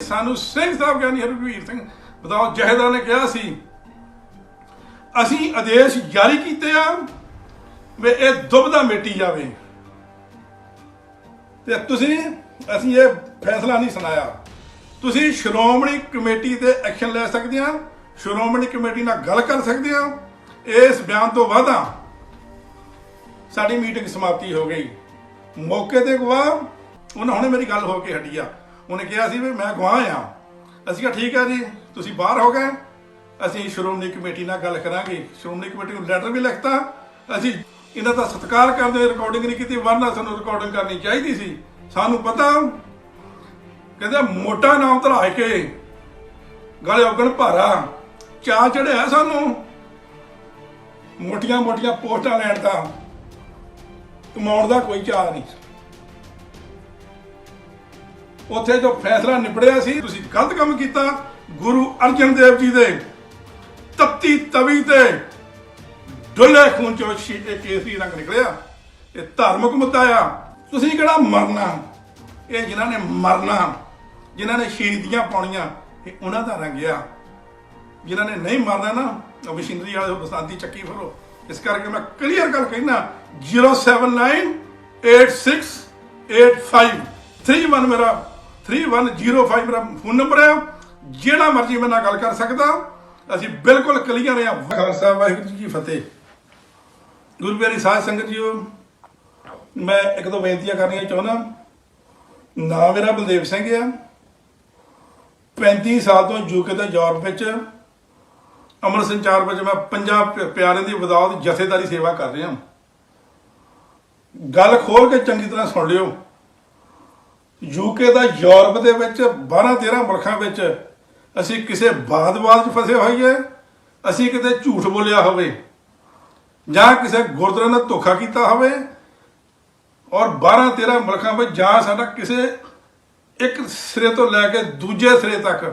ਸਾਨੂੰ ਸਿੰਘ ਸਾਹਿਬ ਗਿਆਨੀ ਹਰਵੀਰ ਸਿੰਘ ਬਤਾਓ ਜਹੇਦਾਰ ਨੇ ਕਿਹਾ ਸੀ, ਅਸੀਂ ਆਦੇਸ਼ ਜਾਰੀ ਕੀਤੇ ਆ ਵੀ ਇਹ ਦੁਬਦਾ ਮਿਟੀ ਜਾਵੇ। ਤੇ ਤੁਸੀਂ, ਅਸੀਂ ਇਹ ਫੈਸਲਾ ਨਹੀਂ ਸੁਣਾਇਆ। ਤੁਸੀਂ ਸ਼੍ਰੋਮਣੀ ਕਮੇਟੀ ਤੇ ਐਕਸ਼ਨ ਲੈ ਸਕਦੇ ਆ, ਸ਼੍ਰੋਮਣੀ ਕਮੇਟੀ ਨਾਲ ਗੱਲ ਕਰ ਸਕਦੇ ਆ। ਇਸ ਬਿਆਨ ਤੋਂ ਬਾਅਦ ਸਾਡੀ ਮੀਟਿੰਗ ਸਮਾਪਤੀ ਹੋ ਗਈ। ਮੌਕੇ ਤੇ ਗਵਾਹ ਉਹਨਾਂ ਹੁਣੇ ਮੇਰੀ ਗੱਲ ਹੋ ਕੇ ਹਟੀ ਆ। ਉਹਨੇ ਕਿਹਾ ਸੀ ਵੀ ਮੈਂ ਗਵਾਹ ਆ ਅਸੀਂ ਕਿਹਾ, ਠੀਕ ਆ ਜੀ, ਤੁਸੀਂ ਬਾਹਰ ਹੋ ਗਏ। ਅਸੀਂ ਸ਼੍ਰੋਮਣੀ ਕਮੇਟੀ ਨਾਲ ਗੱਲ ਕਰਾਂਗੇ। ਸ਼੍ਰੋਮਣੀ ਕਮੇਟੀ ਨੂੰ ਲੈਟਰ ਵੀ ਲਿਖਤਾ। ਅਸੀਂ ਇਹਨਾਂ ਦਾ ਸਤਿਕਾਰ ਕਰਦੇ ਰਿਕਾਰਡਿੰਗ ਨਹੀਂ ਕੀਤੀ, ਵਰਨਾ ਸਾਨੂੰ ਰਿਕਾਰਡਿੰਗ ਕਰਨੀ ਚਾਹੀਦੀ ਸੀ। ਸਾਨੂੰ ਪਤਾ। ਕਹਿੰਦੇ, ਮੋਟਾ ਨਾਮ ਧਰਾ ਕੇ ਗਲੇ ਉਗਣ ਭਾਰਾ। ਚਾ ਚੜਿਆ ਸਾਨੂੰ ਮੋਟੀਆਂ ਮੋਟੀਆਂ ਪੋਸਟਾਂ ਲੈਣ ਦਾ। ਕਮਾਉਣ ਦਾ ਕੋਈ ਚਾਹ ਨਹੀਂ। ਉੱਥੇ ਜੋ ਫੈਸਲਾ ਨਿਬੜਿਆ ਸੀ, ਤੁਸੀਂ ਗਲਤ ਕੰਮ ਕੀਤਾ। ਗੁਰੂ ਅਰਜਨ ਦੇਵ ਜੀ ਦੇ ਤੱਤੀ ਤਵੀ ਤੇ ਡੁੱਲੇ ਖੂਨ ਚੋਂ ਸ਼ੀ ਕੇਸਰੀ ਰੰਗ ਨਿਕਲਿਆ, ਇਹ ਧਾਰਮਿਕ ਮੁੱਦਾ ਆ। ਤੁਸੀਂ ਕਿਹੜਾ ਮਰਨਾ? ਇਹ ਜਿਨ੍ਹਾਂ ਨੇ ਮਰਨਾ, ਜਿਨ੍ਹਾਂ ਨੇ ਸ਼ਹੀਦੀਆਂ ਪਾਉਣੀਆਂ, ਇਹ ਉਹਨਾਂ ਦਾ ਰੰਗ ਆ। ਜਿਨ੍ਹਾਂ ਨੇ ਨਹੀਂ ਮਰਨਾ ਨਾ, ਉਹ ਮਸ਼ੀਨਰੀ ਵਾਲੇ ਉਹ ਚੱਕੀ ਫਿਰੋ। ਇਸ ਕਰਕੇ ਮੈਂ ਕਲੀਅਰ ਗੱਲ ਕਹਿਣਾ 079868531 ਮੇਰਾ 3105 ਮੇਰਾ ਫੋਨ ਨੰਬਰ ਹੈ ਜਿਹੜਾ ਮਰਜ਼ੀ ਮੇਰੇ ਨਾਲ ਗੱਲ ਕਰ ਸਕਦਾ। ਅਸੀਂ ਬਿਲਕੁਲ ਕਲੀਅਰ ਹਾਂ। ਖਾਲਸਾ ਵਾਹਿਗੁਰੂ ਜੀ ਫਤਿਹ। ਗੁਰੂ ਪਿਆਰੀ ਸਾਧ ਸੰਗਤ ਜੀਓ, ਮੈਂ ਇੱਕ ਦੋ ਬੇਨਤੀਆਂ ਕਰਨੀਆਂ ਚਾਹੁੰਦਾ। ਨਾਮ ਮੇਰਾ ਬਲਦੇਵ ਸਿੰਘ ਆ। 35 ਸਾਲ ਤੋਂ ਯੂਕੇ ਤੇ ਯੂਰਪ ਵਿੱਚ। ਅਮਰ ਸੰਚਾਰ ਵਿੱਚ ਮੈਂ ਪੰਜਾਬ ਪਿਆਰਿਆਂ ਦੀ ਬਦੌਲਤ ਜਥੇਦਾਰੀ ਸੇਵਾ ਕਰ ਰਿਹਾ ਗੱਲ ਖੋਲ ਕੇ ਚੰਗੀ ਤਰ੍ਹਾਂ ਸੁਣ ਲਿਓ। ਯੂਕੇ ਦਾ ਯੂਰਪ ਦੇ ਵਿੱਚ 12 13 ਮੁਲਕਾਂ ਵਿੱਚ ਅਸੀਂ ਕਿਸੇ ਬਾਦਵਾਦ 'ਚ ਫਸੇ ਹੋਈਏ ਅਸੀਂ ਕਿਤੇ ਝੂਠ ਬੋਲਿਆ ਹੋਵੇ ਜਾਂ ਕਿਸੇ ਗੁਰਦੁਆਰੇ ਨਾਲ ਧੋਖਾ ਕੀਤਾ ਹੋਵੇ ਔਰ 12 13 ਮੁਲਕਾਂ ਵਿੱਚ ਜਾਂ ਸਾਡਾ ਕਿਸੇ ਇੱਕ ਸਿਰੇ ਤੋਂ ਲੈ ਕੇ ਦੂਜੇ ਸਿਰੇ ਤੱਕ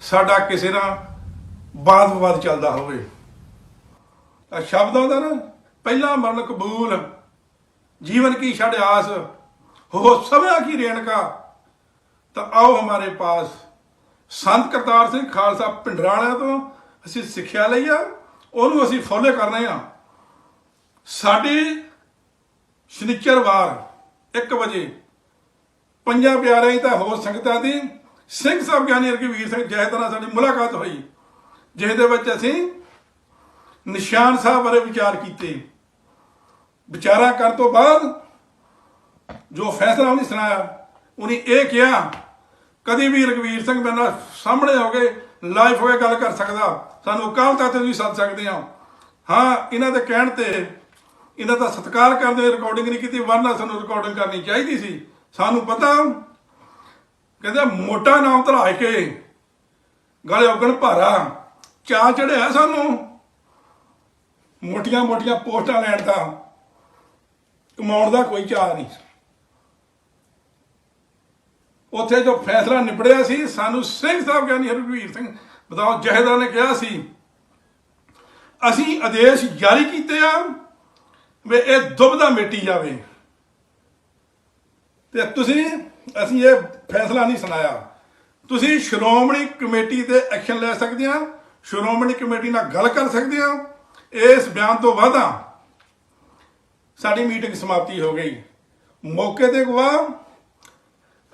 ਸਾਡਾ ਕਿਸੇ ਨਾਲ ਬਾਦ ਵਿਵਾਦ ਚੱਲਦਾ ਹੋਵੇ। ਆ ਸ਼ਬਦ ਆਉਂਦਾ ਨਾ, ਪਹਿਲਾ ਮਰਨ ਕਬੂਲ, ਜੀਵਨ ਕੀ ਛੜ ਆਸ ਹੋ ਸਭਾ ਕੀ ਰੇਣਕਾ? ਤਾਂ ਆਓ ਹਮਾਰੇ ਪਾਸ। ਸੰਤ ਕਰਤਾਰ ਸਿੰਘ ਖਾਲਸਾ ਪਿੰਡਰਾਲਿਆਂ ਤੋਂ ਅਸੀਂ ਸਿੱਖਿਆ ਲਈ ਆ, ਉਹਨੂੰ ਅਸੀਂ ਫੋਲੋ ਕਰ ਰਹੇ ਆ। ਸਾਡੀ ਸ਼ਨੀਚਰਵਾਰ 1 ਵਜੇ, ਪੰਜਾਂ ਪਿਆਰਿਆਂ ਦੀ ਤਾਂ ਹੋਰ ਸੰਗਤਾਂ ਦੀ, ਸਿੰਘ ਸਾਹਿਬ ਗਿਆਨੀ ਰਘਵੀਰ ਸਿੰਘ ਜੈਤ ਨਾਲ ਸਾਡੀ ਮੁਲਾਕਾਤ ਹੋਈ ਜਿਸ ਦੇ ਵਿੱਚ ਅਸੀਂ ਨਿਸ਼ਾਨ ਸਾਹਿਬ ਬਾਰੇ ਵਿਚਾਰ ਕੀਤੇ। ਵਿਚਾਰਾਂ ਕਰਨ ਤੋਂ ਬਾਅਦ ਜੋ ਫੈਸਲਾ ਉਹਨੇ ਸੁਣਾਇਆ, ਉਹਨੇ ਇਹ ਕਿਹਾ, ਕਦੀ ਵੀ ਰਘਵੀਰ ਸਿੰਘ ਮੇਰੇ ਨਾਲ ਸਾਹਮਣੇ ਹੋ ਕੇ ਲਾਈਫ ਹੋਏ ਗੱਲ ਕਰ ਸਕਦਾ, ਸਾਨੂੰ ਕੱਲ ਤੱਕ ਤੁਸੀਂ ਸੱਦ ਸਕਦੇ ਹੋ। ਹਾਂ, ਇਹਨਾਂ ਦੇ ਕਹਿਣ ਤੇ ਇਹਨਾਂ ਦਾ ਸਤਿਕਾਰ ਕਰਦੇ ਰਿਕਾਰਡਿੰਗ ਨਹੀਂ ਕੀਤੀ, ਵਰਨਾ ਸਾਨੂੰ ਰਿਕਾਰਡਿੰਗ ਕਰਨੀ ਚਾਹੀਦੀ ਸੀ। ਸਾਨੂੰ ਪਤਾ, ਕਹਿੰਦੇ ਮੋਟਾ ਨਾਮ ਧਰਾ ਕੇ ਗਲੇ ਉਗਣ ਭਾਰਾ ਚਾ ਚੜਿਆ ਸਾਨੂੰ। ਮੋਟੀਆਂ ਮੋਟੀਆਂ ਪੋਸਟਾਂ ਲੈਣ ਦਾ, ਕਮਾਉਣ ਦਾ ਕੋਈ ਚਾਹ ਨਹੀਂ। ਉੱਥੇ ਜੋ ਫੈਸਲਾ ਨਿਬੜਿਆ ਸੀ, ਸਾਨੂੰ ਸਿੰਘ ਸਾਹਿਬ ਗਿਆਨੀ ਹਰਵੀਰ ਸਿੰਘ ਬਤਾਓ, ਜਹੇਦਾਰ ਨੇ ਕਿਹਾ ਸੀ, ਅਸੀਂ ਆਦੇਸ਼ ਜਾਰੀ ਕੀਤੇ ਆ ਵੀ ਇਹ ਦੁਬਦਾ ਮਿਟੀ ਜਾਵੇ। ਤੇ ਤੁਸੀਂ, ਅਸੀਂ ਇਹ ਫੈਸਲਾ ਨਹੀਂ ਸੁਣਾਇਆ। ਤੁਸੀਂ ਸ਼੍ਰੋਮਣੀ ਕਮੇਟੀ ਤੇ ਐਕਸ਼ਨ ਲੈ ਸਕਦੇ ਆ, ਸ਼੍ਰੋਮਣੀ ਕਮੇਟੀ ਨਾਲ ਗੱਲ ਕਰ ਸਕਦੇ ਆ। ਇਸ ਬਿਆਨ ਤੋਂ ਬਾਅਦ ਸਾਡੀ ਮੀਟਿੰਗ ਸਮਾਪਤੀ ਹੋ ਗਈ। ਮੌਕੇ ਤੇ ਗਵਾਹ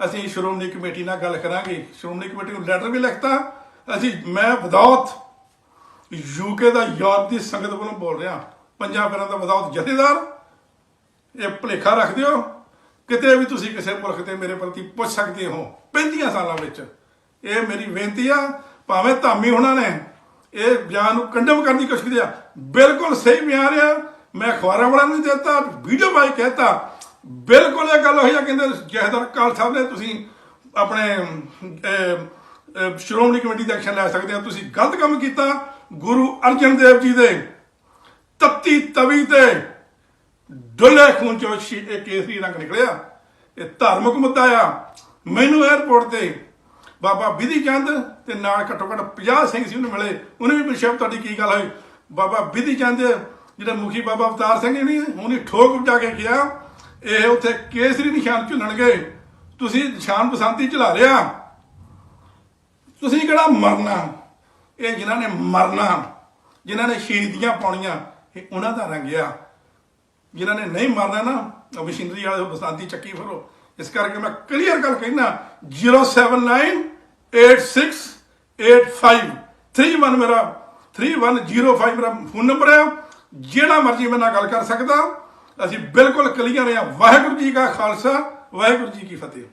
ਅਸੀਂ ਸ਼੍ਰੋਮਣੀ ਕਮੇਟੀ ਨਾਲ ਗੱਲ ਕਰਾਂਗੇ। ਸ਼੍ਰੋਮਣੀ ਕਮੇਟੀ ਨੂੰ ਲੈਟਰ ਵੀ ਲਿਖਤਾ। ਅਸੀਂ, ਮੈਂ ਵਿਦਆਊਟ ਯੂਕੇ ਦਾ ਯੂਰਪ ਦੀ ਸੰਗਤ ਵੱਲੋਂ ਬੋਲ ਰਿਹਾ। ਪੰਜਾਂ ਫਿਰਾਂ ਦਾ ਵਿਦਆਊਟ ਜਥੇਦਾਰ, ਇਹ ਭੁਲੇਖਾ ਰੱਖ ਦਿਓ। ਕਿਤੇ ਵੀ ਤੁਸੀਂ ਕਿਸੇ ਮੁਲਕ ਤੇ ਮੇਰੇ ਪ੍ਰਤੀ ਪੁੱਛ ਸਕਦੇ ਹੋ 35 ਸਾਲਾਂ ਵਿੱਚ। ਇਹ ਮੇਰੀ ਬੇਨਤੀ ਆ, ਭਾਵੇਂ ਧਾਮੀ ਹੋਣਾ ਨੇ, ਇਹ ਬਿਆਨ ਨੂੰ ਕੰਡਮ ਕਰਨ ਦੀ ਕੋਸ਼ਿਸ਼ ਕੀਤੀ ਆ। ਬਿਲਕੁਲ ਸਹੀ ਬਿਆਨ ਆ। ਮੈਂ ਅਖਬਾਰਾਂ ਵਾਲਾ ਨਹੀਂ ਦਿੱਤਾ, ਵੀਡੀਓ ਬਾਈ ਕਹਿਤਾ ਬਿਲਕੁਲ ਇਹ ਗੱਲ ਹੋਈ ਆ, ਕਹਿੰਦੇ ਜਹਦਰ ਕਾਲ ਸਾਹਿਬ ਨੇ ਤੁਸੀਂ ਆਪਣੇ ਸ਼੍ਰੋਮਣੀ ਕਮੇਟੀ ਦਾ ਐਕਸ਼ਨ ਲੈ ਸਕਦੇ ਆ। ਤੁਸੀਂ ਗਲਤ ਕੰਮ ਕੀਤਾ, ਗੁਰੂ ਅਰਜਨ ਦੇਵ ਜੀ ਦੇ ਤੱਤੀ ਤਵੀ ਤੇ ਡੁੱਲੇ ਖੂਨ ਚੋਂ ਕੇਸਰੀ ਰੰਗ ਨਿਕਲਿਆ। ਇਹ ਧਾਰਮਿਕ ਮੁੱਦਾ ਆ। ਮੈਨੂੰ 에어ਪੋਰਟ ਤੇ ਬਾਬਾ ਵਿਧੀ ਚੰਦ ਤੇ ਨਾਲ ਘੱਟੋ ਘੱਟ 50 ਸਿੰਘ ਸੀ ਉਹਨੂੰ ਮਿਲੇ। ਉਹਨੇ ਵੀ ਪੁੱਛਿਆ ਤੁਹਾਡੀ ਕੀ ਗੱਲ ਹੋਈ? ਬਾਬਾ ਵਿਧੀ ਚੰਦ, ਜਿਹੜਾ ਮੁਖੀ ਬਾਬਾ ਅਵਤਾਰ ਸਿੰਘ ਨੇ, ਉਹਨੇ ਠੋਕ ਜਾ ਕੇ ਕਿਹਾ ਇਹ ਉੱਥੇ ਕੇਸਰੀ ਨਿਸ਼ਾਨ ਝੁੱਲਣਗੇ। ਤੁਸੀਂ ਨਿਸ਼ਾਨ ਬਸੰਤੀ ਚਲਾ ਲਿਆ ਤੁਸੀਂ ਕਿਹੜਾ ਮਰਨਾ? ਇਹ ਜਿਨ੍ਹਾਂ ਨੇ ਮਰਨਾ, ਜਿਨ੍ਹਾਂ ਨੇ ਸ਼ਹੀਦੀਆਂ ਪਾਉਣੀਆਂ, ਇਹ ਉਹਨਾਂ ਦਾ ਰੰਗਿਆ ਆ। ਜਿਨ੍ਹਾਂ ਨੇ ਨਹੀਂ ਮਰਨਾ ਨਾ, ਉਹ ਮਸ਼ੀਨਰੀ ਵਾਲੇ ਬਸੰਤੀ ਚੱਕੀ ਫਿਰੋ। ਇਸ ਕਰਕੇ ਮੈਂ ਕਲੀਅਰ ਗੱਲ ਕਹਿਣਾ 079868531 ਮੇਰਾ 3105 ਮੇਰਾ ਫੋਨ ਨੰਬਰ ਹੈ ਜਿਹੜਾ ਮਰਜ਼ੀ ਮੇਰੇ ਨਾਲ ਗੱਲ ਕਰ ਸਕਦਾ। ਅਸੀਂ ਬਿਲਕੁਲ ਕਲੀਅਰ ਹਾਂ। ਵਾਹਿਗੁਰੂ ਜੀ ਕਾ ਖਾਲਸਾ ਵਾਹਿਗੁਰੂ ਜੀ ਕੀ ਫਤਿਹ।